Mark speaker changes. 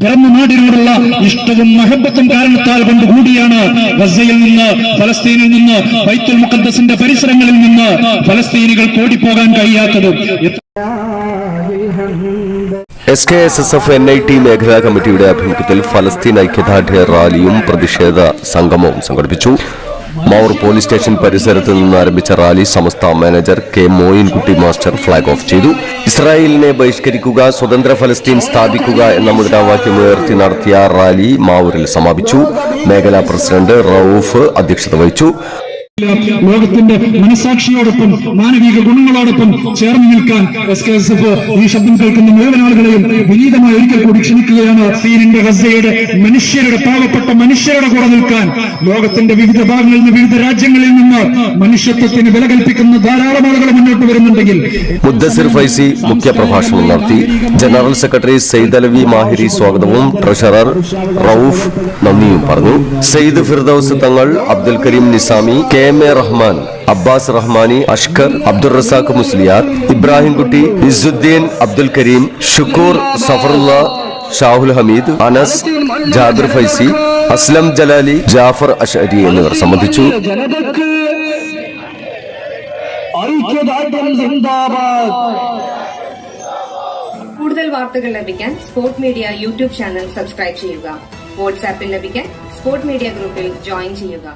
Speaker 1: പിറന്ന നാടിനോടുള്ള ഇഷ്ടവും മഹബത്തും കാരണത്താൽ കൊണ്ട് കൂടിയാണ് ഗസയിൽ നിന്ന് ഫലസ്തീനിൽ നിന്ന് ബൈത്തുൽ മുഖദ്ദസിന്റെ പരിസരങ്ങളിൽ നിന്ന് ഫലസ്തീനികൾ ഓടിപ്പോകാൻ കഴിയാത്തത്.
Speaker 2: S K S S F N I T മേഖലാ കമ്മിറ്റിയുടെ ആഭിമുഖ്യത്തിൽ ഫലസ്തീൻ ഐക്യദാർഢ്യ റാലിയും പ്രതിഷേധ സംഗമവും സംഘടിപ്പിച്ചു. മൗർ പോലീസ് സ്റ്റേഷൻ പരിസരത്ത് നിന്ന് ആരംഭിച്ച rally Samastha manager K Moinkutty master flag off ചെയ്തു. ഇസ്രായേലിനെ ബഹിഷ്കരിക്കുക സ്വതന്ത്ര ഫലസ്തീൻ സ്ഥാപിക്കുക എന്ന മുദ്രാവാക്യം ഉയർത്തി നടത്തിയ റാലി മാവൂരിൽ സമാപിച്ചു. മേഖലാ പ്രസിഡന്റ് റൌഫ് അധ്യക്ഷത വഹിച്ചു.
Speaker 1: ലോകത്തിന്റെ മനസാക്ഷിയോടൊപ്പം മാനവിക ഗുണങ്ങളോടൊപ്പം ചേർന്ന് നിൽക്കാൻ എസ് കെ എസ് എഫ് ഈ ശബ്ദം കേൾക്കുന്ന മുഴുവൻ ആളുകളെയും വിനീതമായി ഒരിക്കൽ കൂടി ക്ഷണിക്കുകയാണ്. സീനിന്റെ ഗസയുടെ മനുഷ്യരുടെ പാവപ്പെട്ട മനുഷ്യരുടെ കൂടെ നിൽക്കാൻ ലോകത്തിന്റെ വിവിധ ഭാഗങ്ങളിൽ നിന്ന് വിവിധ രാജ്യങ്ങളിൽ നിന്ന് മനുഷ്യത്വത്തിന് വില കൽപ്പിക്കുന്ന ധാരാളം ആളുകൾ മുന്നോട്ട് വരുന്നുണ്ടെങ്കിൽ
Speaker 2: മുദ്ദസിർ ഫൈസി നടത്തി. ജനറൽ സെക്രട്ടറി സെയ്ദ് അലവി മാഹിരി സ്വാഗതവും. ട്രഷറർ റൌഫ് നന്ദിയും പറഞ്ഞു. Sayyid Firdous Thangal Abdul Kareem Nizami K M A Rahman Abbas Rahmani Ashkar Abdul Razak Musliyar Ibrahimkutty Izzuddeen Abdul Kareem Shukoor Zafarullah Shahul Hameed Anas Jabir Faizy Aslam Jalali Jafar Ashari എന്നിവർ സംബന്ധിച്ചു.
Speaker 3: കൂടുതൽ വാർത്തകൾ ലഭിക്കാൻ sports media YouTube channel subscribe ചെയ്യുക. വാട്സാപ്പിൽ ലഭിക്കാൻ sports media ഗ്രൂപ്പിൽ join ചെയ്യുക.